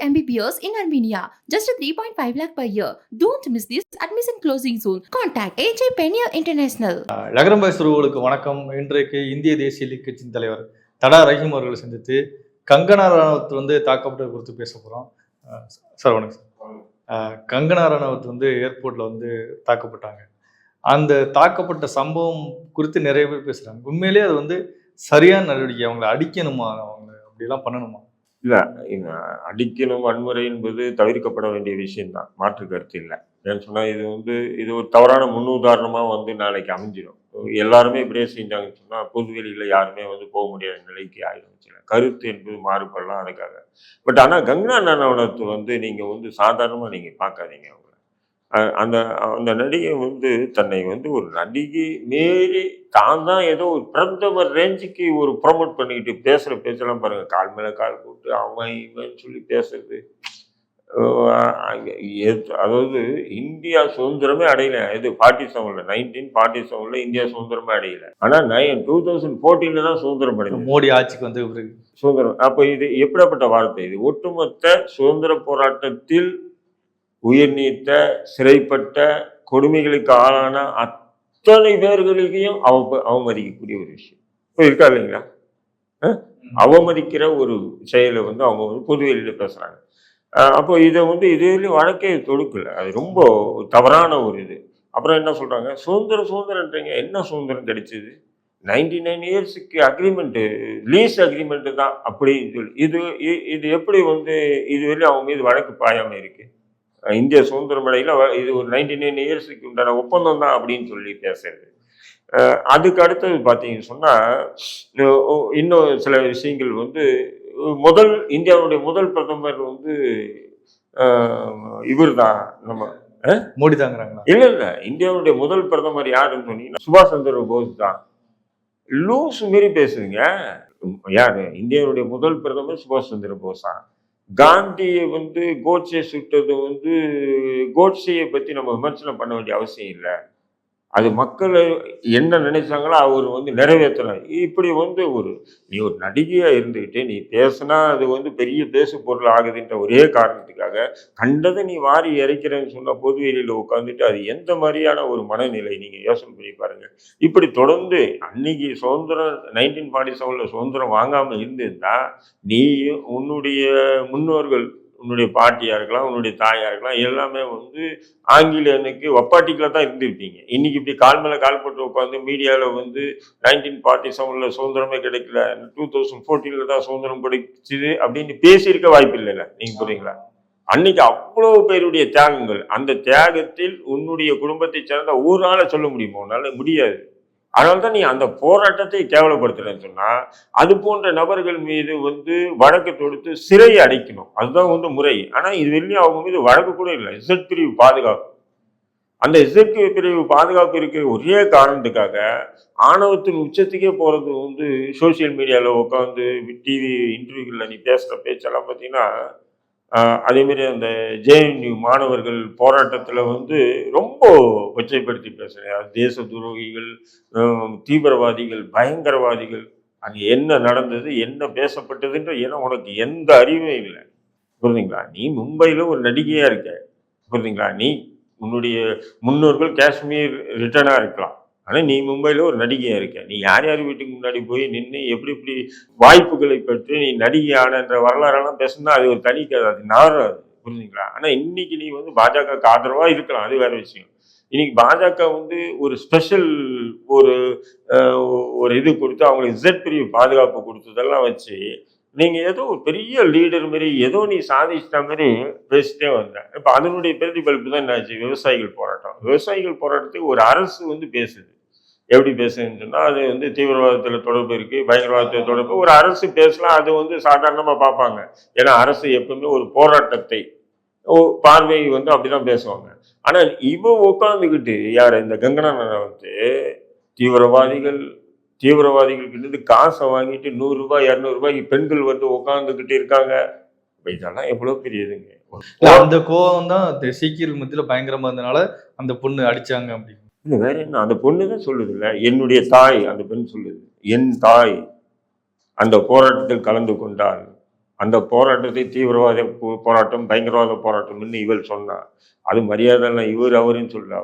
MBBS in Armenia. Just 3.5 lakh per year. Don't miss this admission closing soon. Contact AJ Penier International. நகரம் சுருவுகளுக்கு வணக்கம் இன்றைக்கு இந்திய தேசிய league கட்சியின் தலைவர் தடா ரஹீம் அவர்களை சந்தித்து கங்கனா ராணுவத் வந்து தாக்கப்பட்டது குறித்து பேச போகிறோம் சார் வணக்கம் சார் கங்கனா ராணுவத் வந்து ஏர்போர்ட்டில் வந்து தாக்கப்பட்டாங்க அந்த தாக்கப்பட்ட சம்பவம் குறித்து நிறைய பேர் பேசுகிறாங்க உண்மையிலேயே அது வந்து சரியான நடவடிக்கை அவங்கள அடிக்கணுமா அவங்க அப்படிலாம் பண்ணணுமா இல்லை அடிக்கணும் வன்முறை என்பது தவிர்க்கப்பட வேண்டிய விஷயம்தான். மாற்று கருத்து இல்லை. ஏன்னு சொன்னால் இது வந்து இது ஒரு தவறான முன்னுதாரணமாக வந்து நாளைக்கு அமைஞ்சிடும் எல்லாருமே இப்படியே செஞ்சாங்கன்னு சொன்னால் பொதுவெளியில் யாருமே வந்து போக முடியாத நிலைக்கு ஆயிடும் கருத்து என்பது மாறுபடலாம் அதுக்காக. பட் ஆனால் கங்கனா நனவனத்தை வந்து நீங்கள் வந்து சாதாரணமாக நீங்கள் பார்க்காதீங்க அவங்கள. அந்த அந்த நடிகை வந்து தன்னை வந்து ஒரு நடிகை மீறி தான் தான் ஏதோ ஒரு பிரதமர் ரேஞ்சுக்கு ஒரு ப்ரொமோட் பண்ணிக்கிட்டு பேசுகிற பேச்செல்லாம் பாருங்க. கால் மேலே கால் போட்டு அவன் இவன் சொல்லி பேசுறது. அதாவது இந்தியா சுதந்திரமே அடையல. இது ஃபார்ட்டி செவன்ல நைன்டீன் ஃபார்ட்டி செவன்ல இந்தியா சுதந்திரமே அடையல. ஆனா நைன் டூ தௌசண்ட் ஃபோர்டீன்ல தான் சுதந்திரம் அடைஞ்சது. மோடி ஆட்சிக்கு வந்து சுதந்திரம். அப்போ இது எப்படிப்பட்ட வார்த்தை? இது ஒட்டுமொத்த சுதந்திர போராட்டத்தில் உயிர் நீத்த சிறைப்பட்ட கொடுமைகளுக்கு ஆளான அத்தனை பேர்களுக்கையும் அவ அவமதிக்கக்கூடிய ஒரு விஷயம். இப்போ இருக்கா இல்லைங்களா? அவமதிக்கிற ஒரு செயலை வந்து அவங்க வந்து பொதுவெளியில பேசுறாங்க. அஹ் அப்போ இதை வந்து இதுலேயும் வழக்கே தொடுக்கல. அது ரொம்ப தவறான ஒரு இது. அப்புறம் என்ன சொல்றாங்க? சுதந்திரம் சுதந்திரன்றீங்க. என்ன சுதந்திரம் கிடைச்சது? நைன்டி நைன் இயர்ஸுக்கு அக்ரிமெண்ட்டு லீஸ் அக்ரிமெண்ட்டு தான் அப்படின்னு சொல்லி இது இது எப்படி வந்து இதுவரையும் அவங்க மீது வழக்கு பாயாம இருக்கு? அஹ் இந்திய சுதந்திரம் அடையில இது ஒரு நைன்டி நைன் இயர்ஸுக்கு உண்டான ஒப்பந்தம் தான் அப்படின்னு சொல்லி பேசுறது. அதுக்கு அடுத்தது பார்த்தீங்கன்னு சொன்னால் இன்னும் சில விஷயங்கள் வந்து முதல் இந்தியாவுடைய முதல் பிரதமர் வந்து இவர் தான் நம்ம மோடி தாங்கிறாங்களா? இல்ல இல்ல. இந்தியாவுடைய முதல் பிரதமர் யாருன்னு சொன்னீங்கன்னா சுபாஷ் சந்திர போஸ் தான். லூஸ் மாரி பேசுதுங்க. யாரு? இந்தியாவுடைய முதல் பிரதமர் சுபாஷ் சந்திர போஸா? காந்தியை வந்து கோட்ஸே சுட்டது வந்து கோட்சேயை பற்றி நம்ம விமர்சனம் பண்ண வேண்டிய அவசியம் இல்லை. அது மக்கள் என்ன நினைச்சாங்களோ அவர் வந்து நிறைவேற்றலாம் இப்படி வந்து ஒரு நீ ஒரு நடிகையாக இருந்துக்கிட்டு நீ பேசினா அது வந்து பெரிய பேசு பொருள் ஆகுதுன்ற ஒரே காரணத்துக்காக கண்டதை நீ வாரி இறைக்கிறேன்னு சொன்ன பொது வெளியில் உட்காந்துட்டு அது எந்த மாதிரியான ஒரு மனநிலை? நீங்கள் யோசனை பண்ணி பாருங்கள் இப்படி தொடர்ந்து அன்னைக்கு சுதந்திரம் நைன்டீன் ஃபார்ட்டி செவனில் சுதந்திரம் வாங்காமல் இருந்திருந்தா நீ உன்னுடைய முன்னோர்கள் உன்னுடைய பாட்டியாக இருக்கலாம் உன்னுடைய தாயாக இருக்கலாம் எல்லாமே வந்து ஆங்கிலேயனுக்கு ஒப்பாட்டிக்கில் தான் இருந்திருப்பீங்க. இன்னைக்கு இப்படி கால் மேலே கால் போட்டு உட்காந்து மீடியாவில் வந்து நைன்டீன் ஃபார்ட்டி செவனில் சுதந்திரமே கிடைக்கல டூ தௌசண்ட் ஃபோர்டீனில் தான் சுதந்திரம் கிடைச்சிது அப்படின்னு பேசியிருக்க வாய்ப்பு இல்லைல்ல. நீங்கள் புரியுங்களா அன்னைக்கு அவ்வளோ பேருடைய தியாகங்கள் அந்த தியாகத்தில் உன்னுடைய குடும்பத்தை சேர்ந்த ஒரு நாளை சொல்ல முடியுமா? உன்னால் முடியாது. அதனால தான் நீ அந்த போராட்டத்தை கேவலப்படுத்துறேன்னு சொன்னால் அது போன்ற நபர்கள் மீது வந்து வழக்கு தொடுத்து சிறையை அடைக்கணும். அதுதான் வந்து முறை. ஆனால் இது வெளியே அவங்க மீது வழக்கு கூட இல்லை. இசட் பிரிவு பாதுகாப்பு. அந்த இசட் பிரிவு பாதுகாப்பு இருக்கிற ஒரே காரணத்துக்காக ஆணவத்தின் உச்சத்துக்கே போகிறது வந்து சோசியல் மீடியாவில் உட்காந்து டிவி இன்டர்வியூவில் நீ பேசுகிற பேச்செல்லாம் பார்த்தீங்கன்னா அதேமாரி அந்த ஜேஎன்யூ மாணவர்கள் போராட்டத்தில் வந்து ரொம்ப கொச்சைப்படுத்தி பேசுகிறேன் தேச துரோகிகள் தீவிரவாதிகள் பயங்கரவாதிகள் அங்கே என்ன நடந்தது என்ன பேசப்பட்டதுன்ற ஏன்னா உனக்கு எந்த அறிவும் இல்லை. புரியுதுங்களா நீ மும்பையில் ஒரு நடிகையாக இருக்க. புரியுதுங்களா நீ உன்னுடைய முன்னோர்கள் காஷ்மீர் ரிட்டனாக இருக்கலாம். ஆனால் நீ மும்பையில் ஒரு நடிகையாக இருக்க. நீ யார் யார் வீட்டுக்கு முன்னாடி போய் நின்று எப்படி எப்படி வாய்ப்புகளை பெற்று நீ நடிகை ஆனன்ற வரலாறெல்லாம் பேசுனா அது ஒரு தனி கதை. அது நாராது புரிஞ்சுங்களா? ஆனால் இன்னைக்கு நீ வந்து பாஜகவுக்கு ஆதரவாக இருக்கலாம். அது வேற விஷயம். இன்னைக்கு பாஜக வந்து ஒரு ஸ்பெஷல் ஒரு ஒரு இது கொடுத்து அவங்களுக்கு இசட் பிரிவு பாதுகாப்பு கொடுத்ததெல்லாம் வச்சு நீங்கள் ஏதோ ஒரு பெரிய லீடர் மாரி ஏதோ நீ சாதிச்சிட்ட மாதிரி பேசிட்டே வந்தேன் இப்போ அதனுடைய பிரதிபலிப்பு தான் என்னாச்சு? விவசாயிகள் போராட்டம். விவசாயிகள் போராட்டத்துக்கு ஒரு அரசு வந்து பேசுது. எப்படி பேசுதுன்னு சொன்னால் அது வந்து தீவிரவாதத்தில் தொடர்பு இருக்குது பயங்கரவாதத்தில் தொடர்பு ஒரு அரசு பேசலாம் அது வந்து சாதாரணமாக பார்ப்பாங்க. ஏன்னா அரசு எப்பவுமே ஒரு போராட்டத்தை பார்வை வந்து அப்படிதான் பேசுவாங்க. ஆனால் இவன் உட்காந்துக்கிட்டு யார் இந்த கங்கனா வந்து தீவிரவாதிகள் தீவிரவாதிகள் காசை வாங்கிட்டு நூறுரூபா இரநூறுபாய்க்கு பெண்கள் வந்து உட்காந்துக்கிட்டு இருக்காங்க. இதெல்லாம் எவ்வளோ பெரியதுங்க அந்த கோவம் தான் இந்த சீக்கியர்கள் மத்தியில பயங்கரமாக இருந்தனால அந்த பொண்ணு அடித்தாங்க அப்படின்னு. இல்லை வேற என்ன? அந்த பொண்ணு தான் சொல்லுதுல்ல என்னுடைய தாய் அந்த பெண் சொல்லுது. என் தாய் அந்த போராட்டத்தில் கலந்து கொண்டால் அந்த போராட்டத்தை தீவிரவாத போராட்டம் பயங்கரவாத போராட்டம்னு இவள் சொன்னாள் அது மரியாதை இவர் அவருன்னு சொல்ல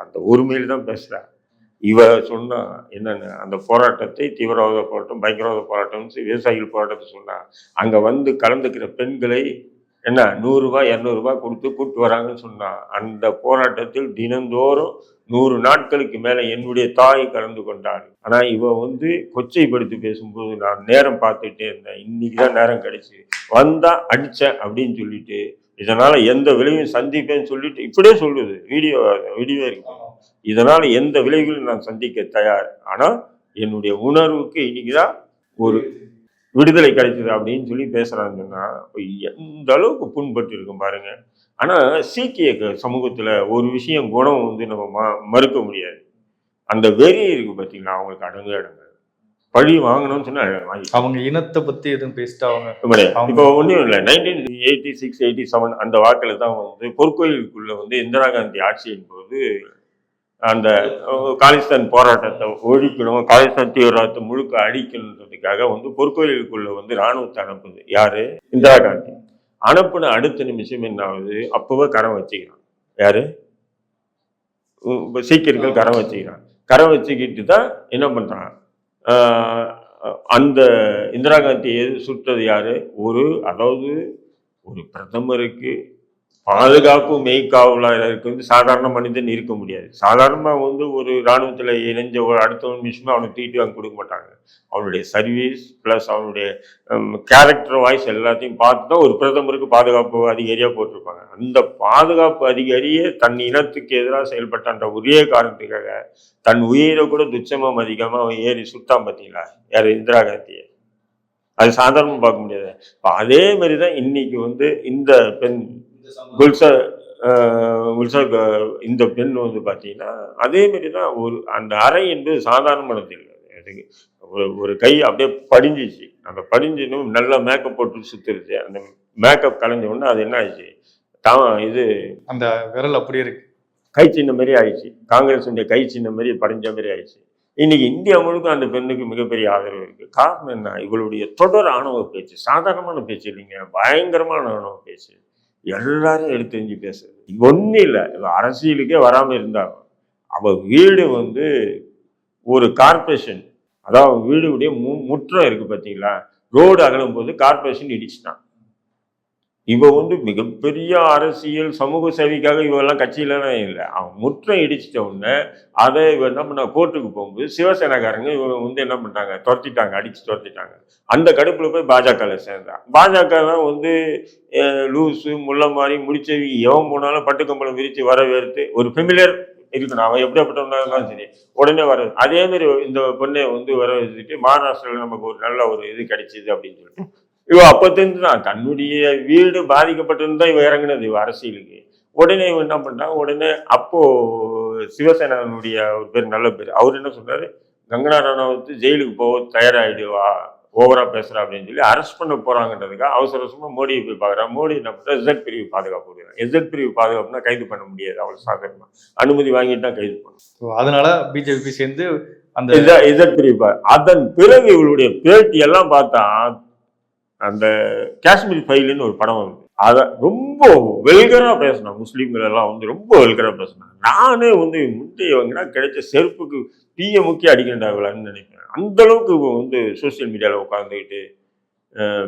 அந்த உரிமையில் தான் பேசுகிறா இவ சொன்னா என்னன்னு அந்த போராட்டத்தை தீவிரவாத போராட்டம் பயங்கரவாத போராட்டம்னு விவசாயிகள் போராட்டத்தை சொன்னா அங்கே வந்து கலந்துக்கிற பெண்களை என்ன நூறுரூவா இரநூறுபா கொடுத்து கூப்பிட்டு வராங்கன்னு சொன்னான் அந்த போராட்டத்தில் தினந்தோறும் நூறு நாட்களுக்கு மேலே என்னுடைய தாய் கலந்து கொண்டாள். ஆனால் இவ வந்து கொச்சைப்படுத்தி பேசும்போது நான் நேரம் பார்த்துட்டே இருந்தேன். இன்னைக்கு தான் நேரம் கிடைச்சி. வந்தா அடித்தேன் அப்படின்னு சொல்லிட்டு இதனால் எந்த விளைவையும் சந்திப்பேன்னு சொல்லிட்டு இப்படியே சொல்லுது. வீடியோ வீடியோ இருக்கு. இதனால் எந்த விளைவுகளும் நான் சந்திக்க தயார். ஆனால் என்னுடைய உணர்வுக்கு இன்னைக்குதான் ஒரு விடுதலை கிடைச்சது அப்படின்னு சொல்லி பேசுறாங்கன்னா அப்ப எந்த அளவுக்கு புண்பட்டு இருக்கும் பாருங்க. ஆனா சீக்கிய சமூகத்துல ஒரு விஷயம் குணம் வந்து நம்ம ம- மறுக்க முடியாது. அந்த வெறி இருக்கு பார்த்தீங்களா அவங்களுக்கு அடங்கு அடங்கு. பழி வாங்கணும்னு சொன்னா வாங்கி அவங்க இனத்தை பத்தி எதுவும் பேசிட்டு. அவங்க- இப்போ ஒன்றும் இல்லை nineteen eighty six eighty seven அந்த வாக்கில் தான் வந்து பொற்கோயிலுக்குள்ள வந்து இந்திரா காந்தி ஆட்சியின் போது அந்த காலிஸ்தான் போராட்டத்தை ஒழிக்கணும் காலிஸ்தான் தீவிரவாதத்தை முழுக்க அழிக்கணுன்றதுக்காக வந்து பொற்கோயிலுக்குள்ள வந்து ராணுவத்தை அனுப்புது யாரு? இந்திரா காந்தி. அனுப்புன அடுத்த நிமிஷம் என்ன ஆகுது? அப்பவே கரம் வச்சுக்கிறான். யாரு? உம், சீக்கியர்கள் கரம் வச்சுக்கிறான் கரம் வச்சுக்கிட்டு தான் என்ன பண்றான் ஆஹ் அந்த இந்திரா காந்தியை சுட்டது யாரு? ஒரு அதாவது ஒரு பிரதமருக்கு பாதுகாப்பு மெய்க்காவலருக்கு வந்து சாதாரண மனிதன் இருக்க முடியாது. சாதாரணமாக வந்து ஒரு இராணுவத்தில் இணைஞ்ச ஒரு அடுத்த நிமிஷமே அவனுக்கு தூக்கிட்டு வாங்கி கொடுக்க மாட்டாங்க. அவனுடைய சர்வீஸ் ப்ளஸ் அவனுடைய கேரக்டர் வாய்ஸ் எல்லாத்தையும் பார்த்து தான் ஒரு பிரதமருக்கு பாதுகாப்பு அதிகாரியாக போட்டிருப்பாங்க. அந்த பாதுகாப்பு அதிகாரியே தன் இனத்துக்கு எதிராக செயல்பட்டான்ற ஒரே காரணத்துக்காக தன் உயிரை கூட துச்சமாக மதிக்காம அவன் ஏறி சுட்டான் பார்த்தீங்களா யார்? இந்திரா காந்தியை. அது சாதாரணமாக பார்க்க முடியாது. இப்போ அதே மாதிரி தான் இன்னைக்கு வந்து இந்த பெண் குல்சா ஆஹ் குல்சா க- இந்த பெண் வந்து பார்த்தீங்கன்னா அதே மாதிரி தான் ஒரு அந்த அறை என்பது சாதாரணமானது இல்லை அதுக்கு ஒரு ஒரு கை அப்படியே படிஞ்சிச்சு. அந்த படிஞ்சினும் நல்லா மேக்கப் போட்டு சுத்துருச்சு அந்த மேக்கப் கலைஞ்ச உடனே அது என்ன ஆயிடுச்சு? தான் இது அந்த விரல் அப்படியே இருக்கு. கை சின்ன மாதிரி ஆயிடுச்சு. காங்கிரஸுடைய கை சின்ன மாதிரி படிஞ்ச மாதிரி ஆயிடுச்சு. இன்னைக்கு இந்தியா முழுக்க அந்த பெண்ணுக்கு மிகப்பெரிய ஆதரவு இருக்கு. காரணம் என்ன? இவளுடைய தொடர் ஆணவ பேச்சு சாதாரணமான பேச்சு இல்லைங்க. பயங்கரமான ஆணவ பேச்சு. எல்லாரும் எடுத்து எஞ்சி பேசுறது ஒன்றும் இல்லை. அரசியலுக்கே வராமல் இருந்தாங்க. அவள் வீடு வந்து ஒரு கார்பரேஷன் அதாவது வீடுடைய மு முற்றம் இருக்குது பார்த்தீங்களா ரோடு அகலும் போது கார்பரேஷன் இடிச்சுட்டான். இவ வந்து மிகப்பெரிய அரசியல் சமூக சேவைக்காக இவெல்லாம் கட்சியிலலாம் இல்லை. அவன் முற்றம் இடிச்சிட்ட உடனே அதை இவ என்ன பண்ணா கோர்ட்டுக்கு போகும்போது சிவசேனாக்காரங்க இவங்க வந்து என்ன பண்ணிட்டாங்க துரத்திட்டாங்க அடிச்சு துரத்திட்டாங்க. அந்த கடுப்புல போய் பாஜகவில் சேர்ந்தான் பாஜக தான் வந்து லூசு முள்ள மாதிரி முடிச்சவி எவன் போனாலும் பட்டுக்கம்பளம் விரிச்சு வரவேற்று ஒரு ஃபெமிலியர் இருக்கணும் அவன் எப்படியாப்பட்டவனாலும் சரி. உடனே வர அதே மாதிரி இந்த பொண்ணை வந்து வர வச்சுட்டு மகாராஷ்டிராவில் நமக்கு ஒரு நல்ல ஒரு இது கிடைச்சிது அப்படின்னு சொல்லிட்டு இவ அப்பத்திருந்து தான். தன்னுடைய வீடு பாதிக்கப்பட்டிருந்து இவ இறங்குனது இவ அரசியலுக்கு. உடனே இவன் என்ன பண்ணான் உடனே அப்போ சிவசேனாவுடைய ஒரு பேர் நல்ல பேர். அவர் என்ன சொல்றாரு? கங்கனா ரனாவத் ஜெயிலுக்கு போக தயாராகிடுவா ஓவரா பேசுறா அப்படின்னு சொல்லி அரெஸ்ட் பண்ண போறாங்கன்றதுக்காக அவசர அவசரமா மோடியை போய் பார்க்குறான் மோடி என்ன பண்றா எஸ்எட் பிரிவு பாதுகாப்பு கொடுக்குறான் எஸ்எட் பிரிவு பாதுகாப்புனா கைது பண்ண முடியாது. அவ்வளவு சாதாரணமா அனுமதி வாங்கிட்டு தான் கைது பண்ணணும். So, அதனால பிஜேபி சேர்ந்து அந்த இத- எஸ்எட் பிரிவு அதன் பிறகு இவளுடைய பேட்டி எல்லாம் பார்த்தா அந்த காஷ்மீர் ஃபைலுன்னு ஒரு படம் வந்து அதை ரொம்ப வெல்கராக பேசினான் முஸ்லீம்கள் எல்லாம் வந்து ரொம்ப வெல்கராக பேசினேன் நானே வந்து முட்டையை வாங்கினா கிடைச்ச செருப்புக்கு தீய முக்கிய அடிக்கின்றார்களான்னு நினைப்பேன். அந்தளவுக்கு வந்து சோசியல் மீடியாவில் உட்காந்துக்கிட்டு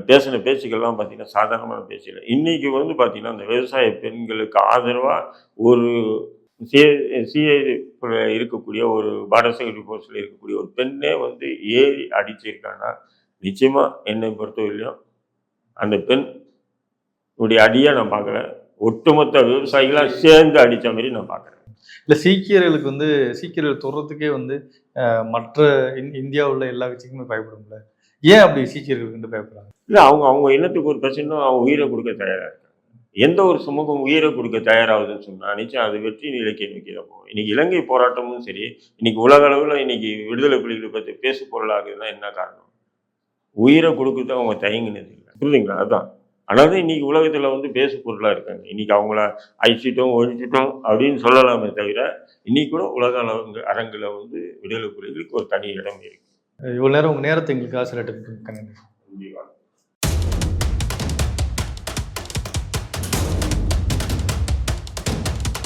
பேசின பேச்சுக்கள்லாம் பார்த்தீங்கன்னா சாதாரணமான பேச்சு இன்றைக்கி வந்து பார்த்தீங்கன்னா அந்த விவசாய பெண்களுக்கு ஆதரவாக ஒரு சிஏ சிஏ இருக்கக்கூடிய ஒரு பார்டர் செக்யூரிட்டி போஸ்டில் இருக்கக்கூடிய ஒரு பெண்ணே வந்து ஏறி அடிச்சிருக்காங்கன்னா நிச்சயமா என்னை பொறுத்தவரையிலும் அந்த பெண் உடைய அடியை நான் பார்க்கல. ஒட்டுமொத்த விவசாயிகளாக சேர்ந்து அடித்த மாதிரி நான் பார்க்குறேன். இல்ல சீக்கியர்களுக்கு வந்து சீக்கியர்கள் தொடுறதுக்கே வந்து மற்ற இந்- இந்தியா உள்ள எல்லா கட்சிக்குமே பயப்படும்ல? ஏன் அப்படி சீக்கியர்களுக்கு வந்து பயப்படுறாங்க? இல்லை அவங்க அவங்க இனத்துக்கு ஒரு பிரச்சனை அவங்க உயிரை கொடுக்க தயாராக இருக்காங்க. எந்த ஒரு சமூகம் உயிரை கொடுக்க தயாராகுதுன்னு சொன்னால் நிச்சயம் அது வெற்றி நிலைக்கு நோக்கி தான் போகும். இன்னைக்கு இலங்கை போராட்டமும் சரி இன்னைக்கு உலக அளவில் இன்னைக்கு விடுதலை புலிகளை பற்றி பேசு பொருளாகுதுன்னா என்ன காரணம்? உயிரை கொடுக்குறது அவங்க தயங்கினது இல்லை. புரியுதுங்களா? அதுதான் அதனால இன்னைக்கு உலகத்தில் வந்து பேசு பொருளாக இருக்காங்க. இன்னைக்கு அவங்கள அழிச்சிட்டோம் ஒழிச்சிட்டோம் அப்படின்னு சொல்லலாமே தவிர இன்னைக்கு கூட உலக அளவு அரங்கில் வந்து விடுதலை புலிகளுக்கு ஒரு தனி இடம் இருக்கு. இவ்வளவு நேரம் உங்க நேரத்தை எங்களுக்கு ஆசிரியர் கண்டிப்பாக